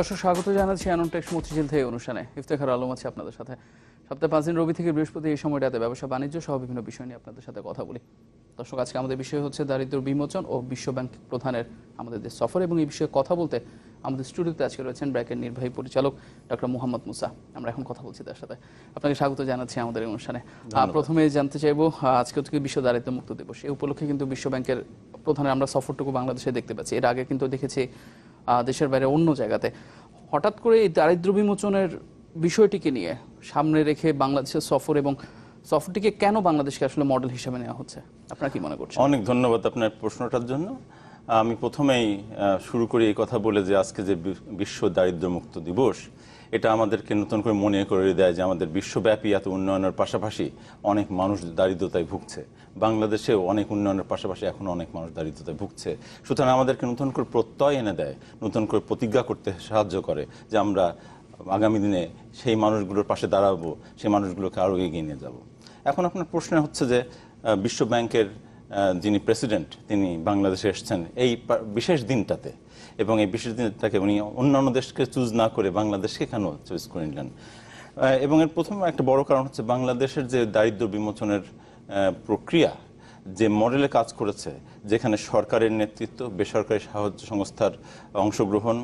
দর্শক স্বাগত জানাচ্ছি অ্যানন্টেক্স মতিঝিল থেকে অনুষ্ঠানে। ইফতেখার আলম আছে আপনাদের সাথে। সপ্তাহে পাঁচ দিন রবি থেকে বৃহস্পতি এই সময়টাতে ব্যবসা বাণিজ্য সহ বিভিন্ন বিষয় নিয়ে আপনাদের সাথে কথা বলি। দর্শক আজকে আমাদের বিষয় হচ্ছে দারিদ্র বিমোচন ও বিশ্ব ব্যাংক প্রধানের আমাদের দেশ সফর এবং এই বিষয়ে কথা বলতে আমাদের স্টুডিওতে আজকে রয়েছেন ব্র্যাকের নির্বাহী পরিচালক ডক্টর মোহাম্মদ মুসা। আমরা এখন কথা বলছি তার সাথে। আপনাকে স্বাগত জানাচ্ছি আমাদের অনুষ্ঠানে। প্রথমে জানতে চাইব আজকে থেকে বিশ্ব দারিদ্র মুক্ত দিবস। এই উপলক্ষে কিন্তু বিশ্ব ব্যাংকের প্রধানের আমরা সফরটুকু বাংলাদেশে দেখতে পাচ্ছি। এর আগে কিন্তু দেখেছি দেশের বাইরে অন্য জায়গাতে। হঠাৎ করে এই দারিদ্র বিমোচনের বিষয়টিকে নিয়ে সামনে রেখে বাংলাদেশের সফর এবং সফরটিকে কেন বাংলাদেশকে আসলে মডেল হিসেবে নেওয়া হচ্ছে? আপনার কি মনে করছেন? অনেক ধন্যবাদ আপনার প্রশ্নটার জন্য। আমি প্রথমেই শুরু করি এই কথা বলে যে আজকে যে বিশ্ব দারিদ্র মুক্ত দিবস এটা আমাদেরকে নতুন করে মনে করে দেয় যে আমাদের বিশ্বব্যাপী এত উন্নয়নের পাশাপাশি অনেক মানুষ দারিদ্রতায় ভুগছে। বাংলাদেশেও অনেক উন্নয়নের পাশাপাশি এখন অনেক মানুষ দারিদ্রতায় ভুগছে। সুতরাং আমাদেরকে নতুন করে প্রত্যয় এনে দেয়, নতুন করে প্রতিজ্ঞা করতে সাহায্য করে যে আমরা আগামী দিনে সেই মানুষগুলোর পাশে দাঁড়াবো, সেই মানুষগুলোকে আরও এগিয়ে নিয়ে যাব। এখন আপনার প্রশ্ন হচ্ছে যে বিশ্ব ব্যাংকের যিনি প্রেসিডেন্ট, তিনি বাংলাদেশে এসেছেন। এই বিশেষ দিনটাতে এবং এই বিশেষ দিনটাকে উনি অন্যান্য দেশকে চুজ না করে বাংলাদেশকে কেন চুজ করে নিলেন? এবং এর প্রথম একটা বড় কারণ হচ্ছে বাংলাদেশের যে দারিদ্র বিমোচনের প্রক্রিয়া, যে মডেলে কাজ করেছে, যেখানে সরকারের নেতৃত্ব, বেসরকারি সাহায্য সংস্থার অংশগ্রহণ,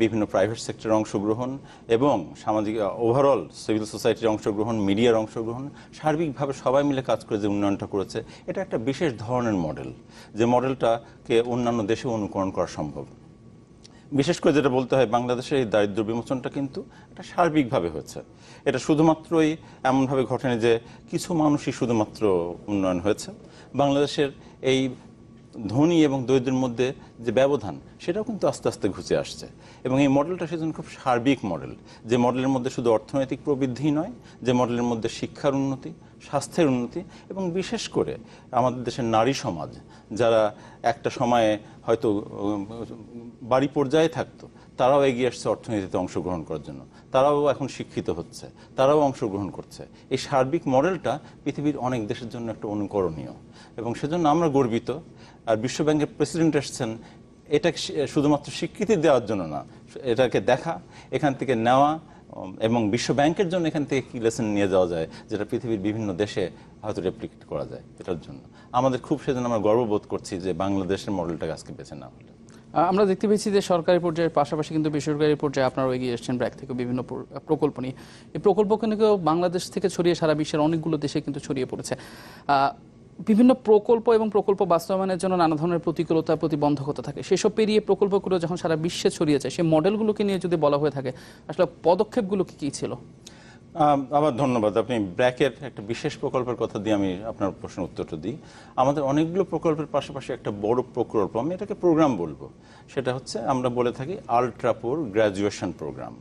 বিভিন্ন প্রাইভেট সেক্টরের অংশগ্রহণ এবং সামাজিক ওভারঅল সিভিল সোসাইটির অংশগ্রহণ মিডিয়ার অংশগ্রহণ, সার্বিকভাবে সবাই মিলে কাজ করে যে উন্নয়নটা করেছে, এটা একটা বিশেষ ধরনের মডেল যে মডেলটাকে অন্যান্য দেশে অনুকরণ করা সম্ভব। বিশেষ করে যেটা বলতে হয়, বাংলাদেশের এই দারিদ্র বিমোচনটা কিন্তু এটা সার্বিকভাবে হয়েছে। এটা শুধুমাত্রই এমনভাবে ঘটেনি যে কিছু মানুষই শুধুমাত্র উন্নয়ন হয়েছে। বাংলাদেশের এই ধনী এবং দরিদ্রের মধ্যে যে ব্যবধান, সেটাও কিন্তু আস্তে আস্তে ঘুচে আসছে। এবং এই মডেলটা সেজন্য খুব সার্বিক মডেল। যে মডেলের মধ্যে শুধু অর্থনৈতিক প্রবৃদ্ধি নয়, যে মডেলের মধ্যে শিক্ষার উন্নতি, স্বাস্থ্যের উন্নতি এবং বিশেষ করে আমাদের দেশের নারী সমাজ, যারা একটা সময়ে হয়তো বাড়ি পর্যায়ে থাকতো, তারাও এগিয়ে আসছে অর্থনীতিতে অংশগ্রহণ করার জন্য। তারাও এখন শিক্ষিত হচ্ছে, তারাও অংশগ্রহণ করছে। এই সার্বিক মডেলটা পৃথিবীর অনেক দেশের জন্য একটা অনুকরণীয় এবং সেজন্য আমরা গর্বিত। আর বিশ্ব ব্যাংকের প্রেসিডেন্ট এসছেন এটা শুধুমাত্র স্বীকৃতি দেওয়ার জন্য না, এটাকে দেখা, এখান থেকে নেওয়া, এবং বিশ্ব ব্যাংকের জন্য এখান থেকে কি লেসন নিয়ে যাওয়া যায়, যেটা পৃথিবীর বিভিন্ন দেশে হয়তো রেপ্লিকেট করা যায়, এটার জন্য। আমাদের খুব সেজন্য আমরা গর্ববোধ করছি যে বাংলাদেশের মডেলটাকে আজকে বেছে নেওয়া হলো। আমরা দেখতে পেয়েছি যে সরকারি পর্যায়ের পাশাপাশি কিন্তু বেসরকারি পর্যায়ে আপনারাও এগিয়ে এসেছেন ব্র্যাক থেকে বিভিন্ন প্রকল্প নিয়ে। এই প্রকল্প কিন্তু বাংলাদেশ থেকে ছড়িয়ে সারা বিশ্বের অনেকগুলো দেশে কিন্তু ছড়িয়ে পড়েছে। বিভিন্ন প্রকল্প এবং প্রকল্প বাস্তবায়নের জন্য নানা ধরনের প্রতিকূলতা, প্রতিবন্ধকতা থাকে। সেসব পেরিয়ে প্রকল্পগুলো যখন সারা বিশ্বে ছড়িয়ে যায়, সেই মডেলগুলোকে নিয়ে যদি বলা হয়ে থাকে, আসলে পদক্ষেপগুলো কি, কী ছিল? আবার ধন্যবাদ। আপনি ব্র্যাকের একটা বিশেষ প্রকল্পের কথা দিয়ে আমি আপনার প্রশ্নের উত্তরটা দিই। আমাদের অনেকগুলো প্রকল্পের পাশাপাশি একটা বড় প্রকল্প, আমি এটাকে প্রোগ্রাম বলব। সেটা হচ্ছে আমরা বলে থাকি আলট্রাপুর গ্র্যাজুয়েশন প্রোগ্রাম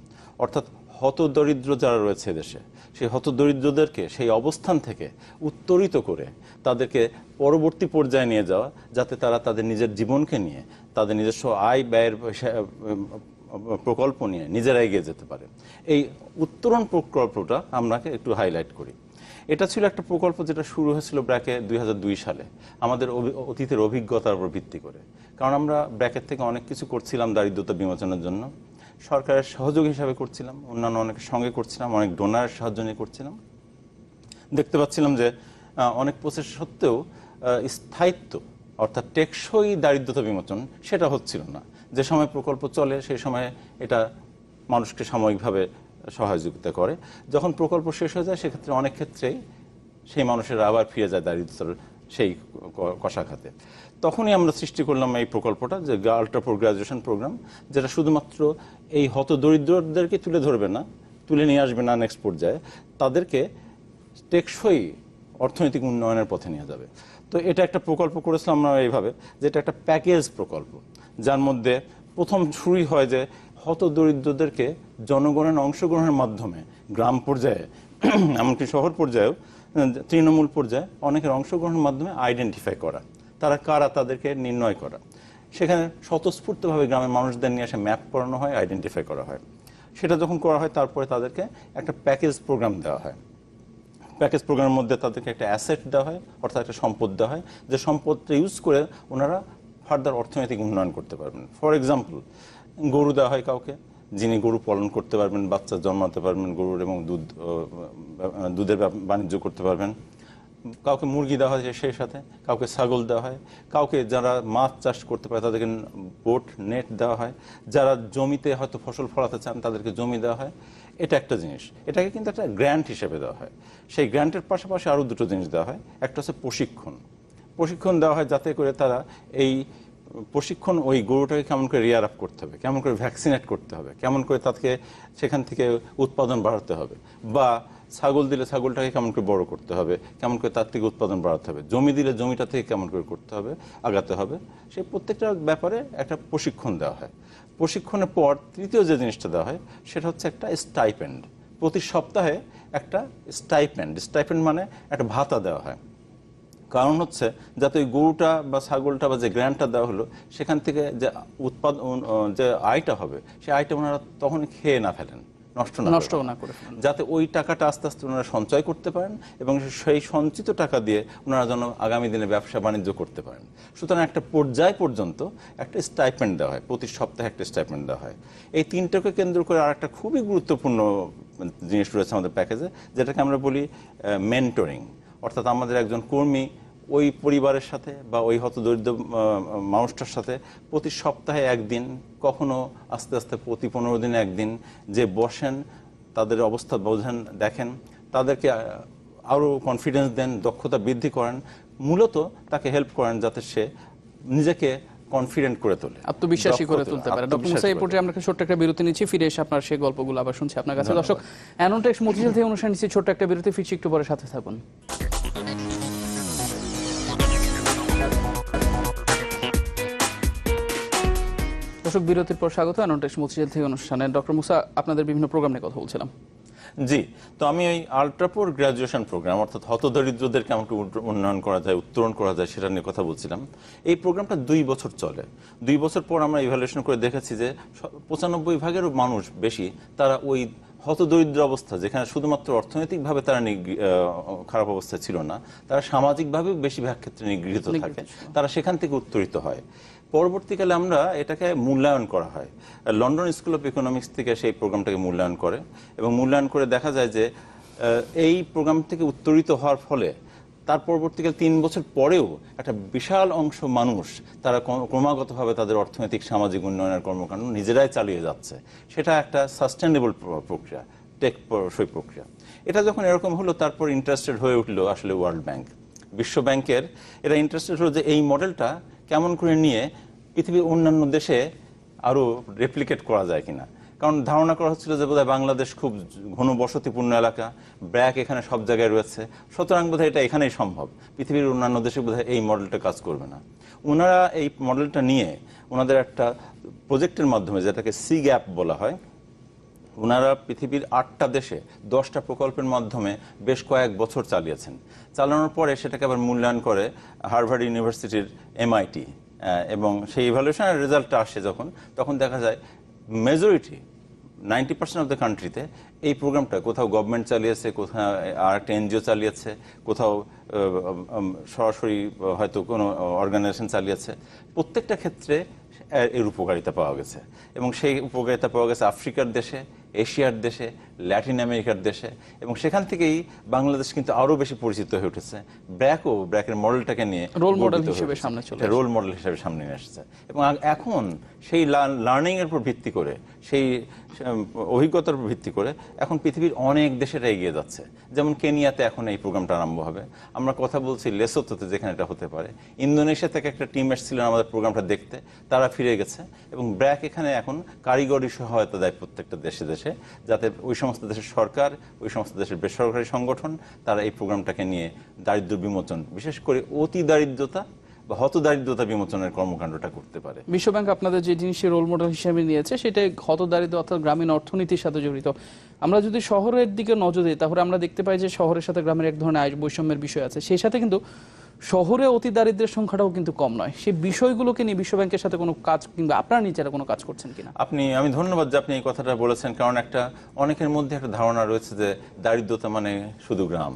অর্থাৎ হতদরিদ্র যারা রয়েছে দেশে, সেই হতদরিদ্রদেরকে সেই অবস্থান থেকে উত্তরিত করে তাদেরকে পরবর্তী পর্যায়ে নিয়ে যাওয়া, যাতে তারা তাদের নিজের জীবনকে নিয়ে, তাদের নিজস্ব আয় ব্যয়ের প্রকল্প নিয়ে নিজেরা এগিয়ে যেতে পারে। এই উত্তরণ প্রকল্পটা আমরাকে একটু হাইলাইট করি। এটা ছিল একটা প্রকল্প যেটা শুরু হয়েছিল ব্র্যাকে দুই হাজার দুই সালে। আমাদের অতীতের অভিজ্ঞতার উপর ভিত্তি করে। কারণ আমরা ব্র্যাকের থেকে অনেক কিছু করছিলাম দারিদ্রতা বিমোচনের জন্য। সরকারের সহযোগ হিসাবে করছিলাম, অন্যান্য অনেকের সঙ্গে করছিলাম, অনেক ডোনারের সাহায্য নিয়ে করছিলাম। দেখতে পাচ্ছিলাম যে অনেক প্রচেষ্টা সত্ত্বেও স্থায়িত্ব অর্থাৎ টেকসই দারিদ্রতা বিমোচন, সেটা হচ্ছিল না। যে সময় প্রকল্প চলে, সেই সময় এটা মানুষকে সাময়িকভাবে সহযোগিতা করে। যখন প্রকল্প শেষ হয়ে যায়, সেক্ষেত্রে অনেক ক্ষেত্রেই সেই মানুষেরা আবার ফিরে যায় দারিদ্রতার সেই কষাঘাতে। তখনই আমরা সৃষ্টি করলাম এই প্রকল্পটা, যে আল্ট্রা ফর গ্রাজুয়েশন প্রোগ্রাম যেটা শুধুমাত্র এই হত দরিদ্রদেরকে তুলে ধরবে না, তুলে নিয়ে আসবে না নেক্সট পর্যায়ে। তাদেরকে টেকসই অর্থনৈতিক উন্নয়নের পথে নিয়ে যাবে। তো এটা একটা প্রকল্প করেছিলাম আমরা এইভাবে যেটা একটা প্যাকেজ প্রকল্প, যার মধ্যে প্রথম শুরুই হয় যে হত দরিদ্রদেরকে জনগণের অংশগ্রহণের মাধ্যমে গ্রাম পর্যায়ে, এমনকি শহর পর্যায়েও, তৃণমূল পর্যায়ে অনেকের অংশগ্রহণের মাধ্যমে আইডেন্টিফাই করা, তারা কারা তাদেরকে নির্ণয় করা। সেখানে স্বতঃস্ফূর্তভাবে গ্রামের মানুষদের নিয়ে এসে ম্যাপ করানো হয় আইডেন্টিফাই করা হয়। সেটা যখন করা হয়, তারপরে তাদেরকে একটা প্যাকেজ প্রোগ্রাম দেওয়া হয়। প্যাকেজ প্রোগ্রামের মধ্যে তাদেরকে একটা অ্যাসেট দেওয়া হয়, অর্থাৎ একটা সম্পদ দেওয়া হয়, যে সম্পদটা ইউজ করে ওনারা ফার্দার অর্থনৈতিক উন্নয়ন করতে পারবেন। ফর এক্সাম্পল গরু দেওয়া হয় কাউকে, যিনি গরু পালন করতে পারবেন, বাচ্চা জন্মাতে পারবেন, গরুর এবং দুধ দুধের বাণিজ্য করতে পারবেন। কাউকে মুরগি দেওয়া হয় সেই সাথে, কাউকে ছাগল দেওয়া হয়, কাউকে যারা মাছ চাষ করতে পারে তাদেরকে বোট, নেট দেওয়া হয়, যারা জমিতে হয়তো ফসল ফলাতে চান তাদেরকে জমি দেওয়া হয়। এটা একটা জিনিস। এটাকে কিন্তু একটা গ্র্যান্ট হিসেবে দেওয়া হয়। সেই গ্র্যান্টের পাশাপাশি আরও দুটো জিনিস দেওয়া হয়। একটা হচ্ছে প্রশিক্ষণ। প্রশিক্ষণ দেওয়া হয় যাতে করে তারা এই প্রশিক্ষণ ওই গরুটাকে কেমন করে রিয়ার আপ করতে হবে, কেমন করে ভ্যাকসিনেট করতে হবে, কেমন করে তাকে সেখান থেকে উৎপাদন বাড়াতে হবে বা ছাগল দিলে ছাগলটাকে কেমন করে বড় করতে হবে, কেমন করে তার থেকে উৎপাদন বাড়াতে হবে, জমি দিলে জমিটা থেকে কেমন করে করতে হবে, আগাতে হবে। সেই প্রত্যেকটা ব্যাপারে একটা প্রশিক্ষণ দেওয়া হয়। প্রশিক্ষণের পর তৃতীয় যে জিনিসটা দেওয়া হয়, সেটা হচ্ছে একটা স্টাইপেন্ড প্রতি সপ্তাহে একটা স্টাইপেন্ড স্টাইপেন্ড মানে একটা ভাতা দেওয়া হয়। কারণ হচ্ছে, যাতে ওই গরুটা বা ছাগলটা বা যে গ্র্যান্ডটা দেওয়া হলো, সেখান থেকে যে উৎপাদন যে আয়টা হবে, সেই আয়টা ওনারা তখন খেয়ে না ফেলেন। নষ্ট না নষ্ট না করে যাতে ওই টাকাটা আস্তে আস্তে ওনারা সঞ্চয় করতে পারেন এবং সেই সঞ্চিত টাকা দিয়ে ওনারা যেন আগামী দিনে ব্যবসা বাণিজ্য করতে পারেন। সুতরাং একটা পর্যায় পর্যন্ত একটা স্টাইপেন্ড দেওয়া হয় প্রতি সপ্তাহে একটা স্টাইপেন্ড দেওয়া হয়। এই তিনটাকে কেন্দ্র করে আর একটা খুবই গুরুত্বপূর্ণ জিনিস রয়েছে আমাদের প্যাকেজে যেটাকে আমরা বলি মেন্টরিং অর্থাৎ আমাদের একজন কর্মী ওই পরিবারের সাথে বা ওই হতদরিদ্র দরিদ্র মানুষটার সাথে প্রতি সপ্তাহে একদিন কখনো আস্তে আস্তে প্রতি পনেরো দিনে একদিন যে বসেন তাদের অবস্থা বোঝেন দেখেন তাদেরকে আরও কনফিডেন্স দেন দক্ষতা বৃদ্ধি করেন মূলত তাকে হেল্প করেন যাতে সে নিজেকে কনফিডেন্ট করে তোলে আত্মবিশ্বাসী করে তুলতে পারে। ডক্টর মুসা এই পর্যায়ে আমরা একটা ছোট্ট একটা বিরতি নিচ্ছি ফিরে এসে আপনার সেই গল্পগুলো আবার শুনছি আপনার কাছে। দর্শক অ্যানোটেক্স মতিঝিল থেকে অনুষ্ঠান নিচ্ছি ছোট্ট একটা বিরতি ফিরছি একটু পরে সাথে থাকুন। দর্শক বিরতির পর স্বাগত অ্যানোটেক্স মতিঝিল থেকে অনুষ্ঠানে ডক্টর মুসা আপনাদের বিভিন্ন প্রোগ্রাম নিয়ে কথা বলছিলাম। জি তো আমি ওই আল্ট্রাপোর গ্রাজুয়েশন প্রোগ্রাম অর্থাৎ হতদরিদ্রদের কেমন উন্নয়ন- করা যায় উত্তরণ করা যায় সেটা নিয়ে কথা বলছিলাম। এই প্রোগ্রামটা দুই বছর চলে। দুই বছর পর আমরা ইভ্যালুয়েশন করে দেখেছি যে পঁচানব্বই ভাগেরও মানুষ বেশি তারা ওই হতদরিদ্র অবস্থা যেখানে শুধুমাত্র অর্থনৈতিকভাবে তারা খারাপ অবস্থায় ছিল না তারা সামাজিকভাবেও বেশিরভাগ ক্ষেত্রে নিগৃহীত থাকে। তারা সেখান থেকে উত্তরিত হয়। পরবর্তীকালে আমরা এটাকে মূল্যায়ন করা হয়। লন্ডন স্কুল অফ ইকোনমিক্স থেকে সেই প্রোগ্রামটাকে মূল্যায়ন করে এবং মূল্যায়ন করে দেখা যায় যে এই প্রোগ্রাম থেকে উত্তরিত হওয়ার ফলে তার পরবর্তীকালে তিন বছর পরেও একটা বিশাল অংশ মানুষ তারা ক্রমাগতভাবে তাদের অর্থনৈতিক সামাজিক উন্নয়নের কর্মকাণ্ড নিজেরাই চালিয়ে যাচ্ছে। সেটা একটা সাস্টেনেবল প্রক্রিয়া টেক সই প্রক্রিয়া। এটা যখন এরকম হলো, তারপর ইন্টারেস্টেড হয়ে উঠল আসলে ওয়ার্ল্ড ব্যাংক বিশ্ব ব্যাংকের এরা ইন্টারেস্টেড হলো যে এই মডেলটা কেমন করে নিয়ে পৃথিবীর অন্যান্য দেশে আরও রেপ্লিকেট করা যায় কিনা? কারণ ধারণা করা হচ্ছিল যে বোধহয় বাংলাদেশ খুব ঘন বসতিপূর্ণ এলাকা, ব্র্যাক এখানে সব জায়গায় রয়েছে। সুতরাং বোধহয় এটা এখানেই সম্ভব। পৃথিবীর অন্যান্য দেশে বোধহয় এই মডেলটা কাজ করবে না। ওনারা এই মডেলটা নিয়ে ওনাদের একটা প্রজেক্টের মাধ্যমে, যেটাকে সি গ্যাপ বলা হয় ওনারা পৃথিবীর আটটা দেশে দশটা প্রকল্পের মাধ্যমে বেশ কয়েক বছর চালিয়েছেন। চালানোর পরে সেটাকে আবার মূল্যায়ন করে হার্ভার্ড ইউনিভার্সিটির এমআইটি এবং সেই ইভ্যালুয়েশনের রেজাল্টটা আসে যখন, তখন দেখা যায় majority ninety percent of the কান্ট্রিতে এই প্রোগ্রামটা কোথাও গভর্নমেন্ট চালিয়েছে, কোথাও আর একটা এনজিও চালিয়েছে, কোথাও সরাসরি হয়তো কোনো অর্গানাইজেশন চালিয়েছে। প্রত্যেকটা ক্ষেত্রে এর উপকারিতা পাওয়া গেছে। এবং সেই উপকারিতা পাওয়া গেছে আফ্রিকার দেশে এশিয়ার দেশে ল্যাটিন আমেরিকার দেশে। এবং সেখান থেকেই বাংলাদেশ কিন্তু আরও বেশি পরিচিত হয়ে উঠেছে। ব্র্যাকও ব্র্যাকের মডেলটাকে নিয়ে রোল মডেল হিসেবে সামনে চলে রোল মডেল হিসেবে সামনে নিয়ে এসেছে এবং এখন সেই লার্নিং এর উপর ভিত্তি করে সেই অভিজ্ঞতার উপর ভিত্তি করে এখন পৃথিবীর অনেক দেশেরা এগিয়ে যাচ্ছে। যেমন কেনিয়াতে এখন এই প্রোগ্রামটা আরম্ভ হবে। আমরা কথা বলছি লেসোতোতে যেখানে এটা হতে পারে। ইন্দোনেশিয়া থেকে একটা টিম এসেছিলেন আমাদের প্রোগ্রামটা দেখতে। তারা ফিরে গেছে। এবং ব্র্যাক এখানে এখন কারিগরি সহায়তা দেয় প্রত্যেকটা দেশে দেশে যাতে ওই সমস্ত দেশের সরকার, ওই সমস্ত দেশের বেসরকারি সংগঠন, তারা এই প্রোগ্রামটাকে নিয়ে দারিদ্র বিমোচন, বিশেষ করে অতি দারিদ্রতা বা হত দারিদ্রতা বিমোচনের কর্মকাণ্ডটা করতে পারে। বিশ্বব্যাংক আপনাদের যে জিনিসটি রোল মডেল হিসেবে নিয়েছে সেটা হতদারিদ্র অর্থাৎ গ্রামীণ অর্থনীতির সাথে জড়িত। আমরা যদি শহরের দিকে নজর দিই, তাহলে আমরা দেখতে পাই যে শহরের সাথে গ্রামের এক ধরনের বৈষম্যের বিষয় আছে। সেই সাথে কিন্তু শহরে অতি দারিদ্রের সংখ্যাটাও কিন্তু কম নয়। সেই বিষয়গুলোকে নিয়ে বিশ্বব্যাংকের সাথে কোনো কাজ কিংবা আপনারা নিজেরা কোনো কাজ করছেন কিনা? আপনি, আমি ধন্যবাদ যে আপনি এই কথাটা বলেছেন, কারণ একটা অনেকের মধ্যে একটা ধারণা রয়েছে যে দারিদ্রতা মানে শুধু গ্রাম।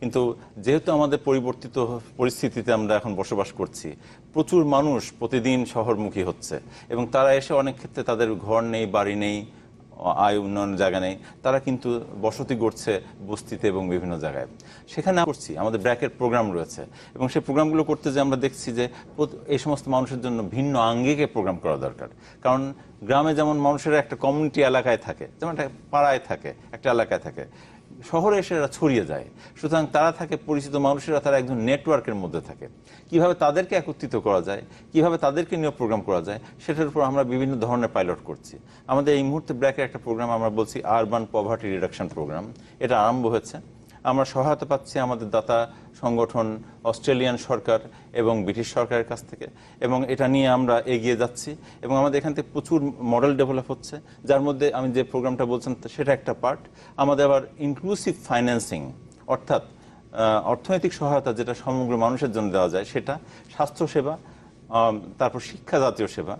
কিন্তু যেহেতু আমাদের পরিবর্তিত পরিস্থিতিতে আমরা এখন বসবাস করছি, প্রচুর মানুষ প্রতিদিন শহরমুখী হচ্ছে এবং তারা এসে অনেক ক্ষেত্রে তাদের ঘর নেই, বাড়ি নেই আয় উন্নয়ন জায়গা নেই, তারা কিন্তু বসতি গড়ছে বস্তিতে এবং বিভিন্ন জায়গায়। সেখানে করছি, আমাদের ব্র্যাকের প্রোগ্রাম রয়েছে এবং সেই প্রোগ্রামগুলো করতে যে আমরা দেখছি যে এই সমস্ত মানুষের জন্য ভিন্ন আঙ্গিকে প্রোগ্রাম করা দরকার। কারণ গ্রামে যেমন মানুষের একটা কমিউনিটি এলাকায় থাকে, যেমন একটা পাড়ায় থাকে, একটা এলাকায় থাকে শহরে এসে এরা ছড়িয়ে যায়। সুতরাং তারা থাকে, পরিচিত মানুষেরা তারা একজন নেটওয়ার্কের মধ্যে থাকে। কীভাবে তাদেরকে একত্রিত করা যায়, কীভাবে তাদেরকে নিয়োগ প্রোগ্রাম করা যায়, সেটার উপর আমরা বিভিন্ন ধরনের পাইলট করছি। আমাদের এই মুহূর্তে ব্র্যাকের একটা প্রোগ্রাম আমরা বলছি আরবান পভার্টি রিডাকশন প্রোগ্রাম এটা আরম্ভ হয়েছে। আমরা সহায়তা পাচ্ছি আমাদের দাতা সংগঠন অস্ট্রেলিয়ান সরকার এবং ব্রিটিশ সরকারের কাছ থেকে। এবং এটা নিয়ে আমরা এগিয়ে যাচ্ছি এবং আমাদের এখান থেকে প্রচুর মডেল ডেভেলপ হচ্ছে, যার মধ্যে আমি যে প্রোগ্রামটা বলছেন সেটা একটা পার্ট আমাদের আবার ইনক্লুসিভ ফাইন্যান্সিং অর্থাৎ অর্থনৈতিক সহায়তা যেটা সমগ্র মানুষের জন্য দেওয়া যায় সেটা স্বাস্থ্যসেবা তারপর শিক্ষা জাতীয় সেবা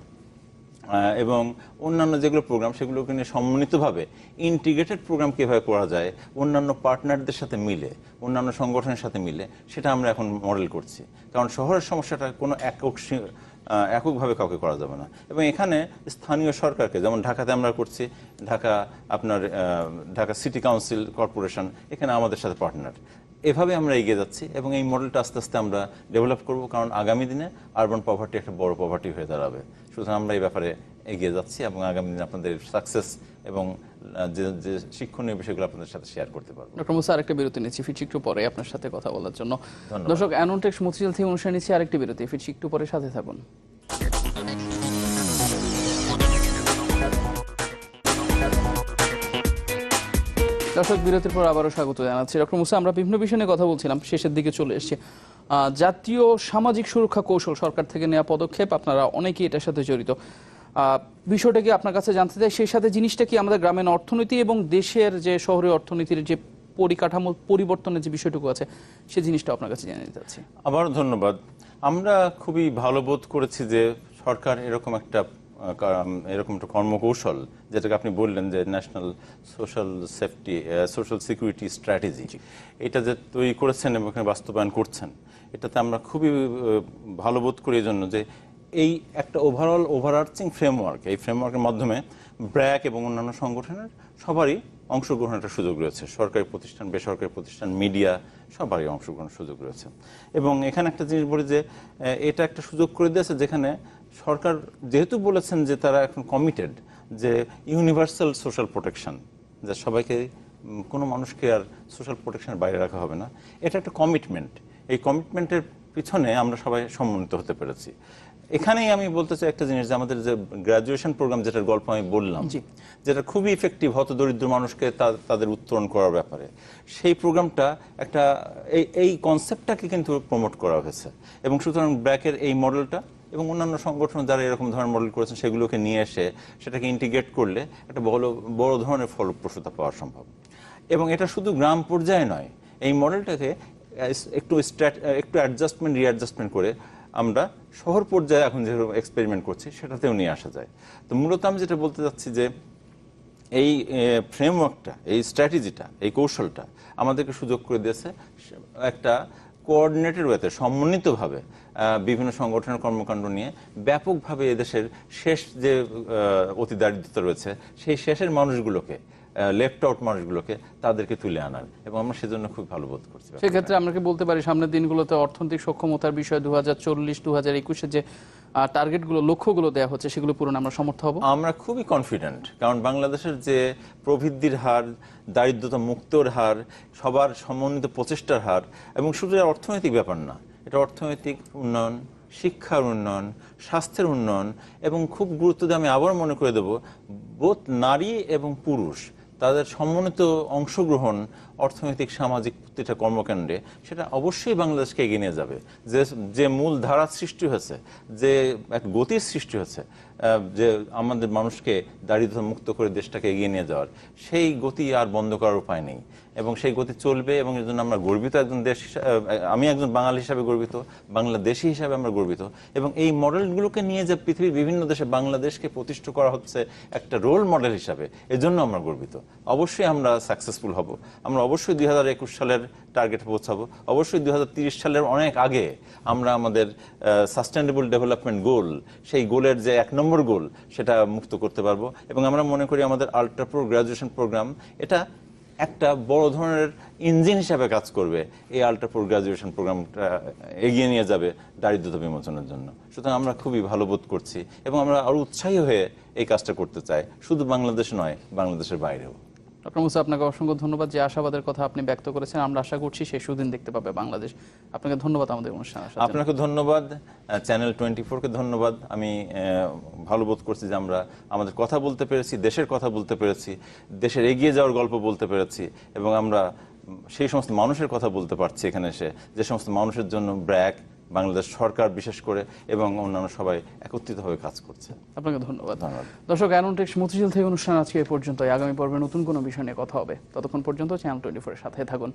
এবং অন্যান্য যেগুলো প্রোগ্রাম সেগুলোকে নিয়ে সমন্বিতভাবে ইন্টিগ্রেটেড প্রোগ্রাম কীভাবে করা যায়, অন্যান্য পার্টনারদের সাথে মিলে, অন্যান্য সংগঠনের সাথে মিলে, সেটা আমরা এখন মডেল করছি। কারণ শহরের সমস্যাটা কোনো একক এককভাবে কাউকে করা যাবে না। এবং এখানে স্থানীয় সরকারকে, যেমন ঢাকাতে আমরা করছি, ঢাকা আপনার ঢাকা সিটি কাউন্সিল কর্পোরেশন এখানে আমাদের সাথে পার্টনার এভাবে আমরা এগিয়ে যাচ্ছি এবং এই মডেলটা আস্তে আস্তে আমরা ডেভেলপ করব কারণ আগামী দিনে আরবান পভার্টি একটা বড় পভার্টি হয়ে দাঁড়াবে। সুতরাং আমরা এই ব্যাপারে এগিয়ে যাচ্ছি এবং আগামী দিনে আপনাদের সাকসেস এবং যে যে শিক্ষণীয় বিষয়গুলো আপনাদের সাথে শেয়ার করতে পারব। ডক্টর মুসা আরেকটা বিরতি নিচ্ছি ফিরছি একটু পরে আপনার সাথে কথা বলার জন্য। দর্শক অ্যানোটেক্স মতিঝিল থেকে অনুষ্ঠান নিচ্ছি আরেকটি বিরতি ফিরছি একটু পরে সাথে থাকুন। দর্শক, বিরতির পর আবারও স্বাগত জানাচ্ছি। ডক্টর মুসা, আমরা বিভিন্ন বিষয় নিয়ে কথা বলছিলাম, শেষের দিকে চলে এসেছি। জাতীয় সামাজিক সুরক্ষা কৌশল সরকার থেকে নেওয়া পদক্ষেপ, আপনারা অনেকেই এটার সাথে জড়িত। বিষয়টা কি আপনার কাছে জানতে চাই? সেই সাথে জিনিসটা কি আমাদের গ্রামীণ অর্থনীতি এবং দেশের যে শহরে অর্থনীতির যে পরিকাঠামো পরিবর্তনের যে বিষয়টুকু আছে সেই জিনিসটা আপনার কাছে জানিয়ে চাচ্ছি। আবারও ধন্যবাদ। আমরা খুবই ভালো বোধ করেছি যে সরকার এরকম একটা এরকম একটা কর্মকৌশল যেটাকে আপনি বললেন যে national social safety social security strategy এটা যে তৈরি করেছেন এবং এখানে বাস্তবায়ন করছেন এটাতে আমরা খুবই ভালো বোধ করি এই জন্য যে এই একটা ওভারঅল ওভারআর্চিং ফ্রেমওয়ার্ক এই ফ্রেমওয়ার্কের মাধ্যমে ব্র্যাক এবং অন্যান্য সংগঠনের সবারই অংশগ্রহণের একটা সুযোগ রয়েছে। সরকারি প্রতিষ্ঠান বেসরকারি প্রতিষ্ঠান মিডিয়া সবারই অংশগ্রহণের সুযোগ রয়েছে। এবং এখানে একটা জিনিস বলি যে এটা একটা সুযোগ করে দিয়েছে যেখানে সরকার যেহেতু বলেছেন যে তারা এখন কমিটেড যে ইউনিভার্সাল সোশ্যাল প্রোটেকশন যে সবাইকে কোনো মানুষকে আর সোশ্যাল প্রোটেকশনের বাইরে রাখা হবে না এটা একটা কমিটমেন্ট এই কমিটমেন্টের পিছনে আমরা সবাই সম্মানিত হতে পেরেছি। এখানেই আমি বলতে চাই একটা জিনিস যে আমাদের যে গ্রাজুয়েশন প্রোগ্রাম যেটার গল্প আমি বললাম। যেটা খুবই ইফেক্টিভ হত দরিদ্র মানুষকে তাদের উত্তরণ করার ব্যাপারে সেই প্রোগ্রামটা একটা এই এই কনসেপ্টটাকে কিন্তু প্রমোট করা হয়েছে। এবং সুতরাং ব্র্যাকের এই মডেলটা এবং অন্যান্য সংগঠন যারা এরকম ধরনের মডেল করেছেন সেগুলোকে নিয়ে এসে সেটাকে ইন্টিগ্রেট করলে একটা বড় বড় ধরনের ফলপ্রসূতা পাওয়া সম্ভব। এবং এটা শুধু গ্রাম পর্যায়ে নয়, এই মডেলটাকে একটু একটু অ্যাডজাস্টমেন্ট রিঅ্যাডজাস্টমেন্ট করে আমরা শহর পর্যায়ে এখন যে এক্সপেরিমেন্ট করছি সেটাতেও নিয়ে আসা যায়। তো মূলত আমি যেটা বলতে চাচ্ছি যে এই ফ্রেমওয়ার্কটা এই স্ট্র্যাটেজিটা এই কৌশলটা আমাদেরকে সুযোগ করে দিয়েছে একটা কোঅর্ডিনেটেড ওয়েতে সমন্বিতভাবে বিভিন্ন সংগঠনের কর্মকাণ্ড নিয়ে ব্যাপকভাবে এদেশের শেষ যে অতি দারিদ্রতা রয়েছে, সেই শেষের মানুষগুলোকে লেফট আউট মানুষগুলোকে তাদেরকে তুলে আনার এবং আমরা সেজন্য খুব ভালো বোধ করছি সেক্ষেত্রে আমরা কি বলতে পারি, সামনের দিনগুলোতে অর্থনৈতিক সক্ষমতার বিষয়ে দু হাজার চল্লিশ, দু হাজার একুশে যে টার্গেটগুলো লক্ষ্যগুলো দেওয়া হচ্ছে, সেগুলো পূরণ আমরা সমর্থ হব। আমরা খুবই কনফিডেন্ট কারণ বাংলাদেশের যে প্রবৃদ্ধির হার, দারিদ্রতা মুক্তর হার, সবার সমন্বিত প্রচেষ্টার হার, এবং শুধু অর্থনৈতিক ব্যাপার না, এটা অর্থনৈতিক উন্নয়ন, শিক্ষার উন্নয়ন, স্বাস্থ্যের উন্নয়ন, এবং খুব গুরুত্ব দিয়ে আমি আবার মনে করে দেব বোধ নারী এবং পুরুষ তাদের সমন্বিত অংশগ্রহণ অর্থনৈতিক, সামাজিক প্রতিটা কর্মকাণ্ডে সেটা অবশ্যই বাংলাদেশকে এগিয়ে নিয়ে যাবে। যে যে মূল ধারার সৃষ্টি হয়েছে, যে এক গতির সৃষ্টি হয়েছে যে আমাদের মানুষকে দারিদ্র মুক্ত করে দেশটাকে এগিয়ে নিয়ে যাওয়ার, সেই গতি আর বন্ধ করার উপায় নেই। এবং সেই গতি চলবে এবং এর জন্য আমরা গর্বিত একজন দেশ আমি একজন বাঙালি হিসাবে গর্বিত, বাংলাদেশি হিসাবে আমরা গর্বিত। এবং এই মডেলগুলোকে নিয়ে যে পৃথিবীর বিভিন্ন দেশে বাংলাদেশকে প্রতিষ্ঠা করা হচ্ছে একটা রোল মডেল হিসাবে, এজন্য আমরা গর্বিত। অবশ্যই আমরা সাকসেসফুল হব। আমরা অবশ্যই দুই হাজার একুশ সালের টার্গেট পৌঁছাবো। অবশ্যই দুই সালের অনেক আগে আমরা আমাদের সাস্টেনেবল ডেভেলপমেন্ট গোল সেই গোলের যে এক নম্বর নম্বর গোল সেটা মুক্ত করতে পারব। এবং আমরা মনে করি আমাদের আল্ট্রা প্রো গ্রাজুয়েশন প্রোগ্রাম এটা একটা বড় ধরনের ইঞ্জিন হিসাবে কাজ করবে। এই আল্ট্রা প্রো গ্রাজুয়েশন প্রোগ্রামটা এগিয়ে নিয়ে যাবে দারিদ্রতা বিমোচনের জন্য। সুতরাং আমরা খুবই ভালো বোধ করছি এবং আমরা আরও উৎসাহী হয়ে এই কাজটা করতে চাই। শুধু বাংলাদেশ নয়, বাংলাদেশের বাইরেও। ডক্টর মুসা, আপনাকে অসংখ্য ধন্যবাদ যে আশাবাদের কথা আপনি ব্যক্ত করেছেন। আমরা আশা করছি সেই সুদিন দেখতে পাবে বাংলাদেশ। আপনাকে ধন্যবাদ আমাদের অনুষ্ঠানে আপনাকে ধন্যবাদ। চ্যানেল টোয়েন্টি ফোরকে ধন্যবাদ। আমি ভালো বোধ করছি যে আমরা আমাদের কথা বলতে পেরেছি, দেশের কথা বলতে পেরেছি, দেশের এগিয়ে যাওয়ার গল্প বলতে পেরেছি, এবং আমরা সেই সমস্ত মানুষের কথা বলতে পারছি এখানে এসে। যে সমস্ত মানুষের জন্য ব্র্যাক বাংলাদেশ সরকার বিশেষ করে এবং অন্যান্য সবাই একত্রিতভাবে কাজ করছে। আপনাকে ধন্যবাদ। ধন্যবাদ। দর্শক অ্যানোটেক্স মতিঝিল থেকে অনুষ্ঠান আজকে এ পর্যন্ত আগামী পর্বে নতুন কোনো বিষয় নিয়ে কথা হবে। ততক্ষণ পর্যন্ত চ্যানেল টোয়েন্টি ফোরের সাথে থাকুন।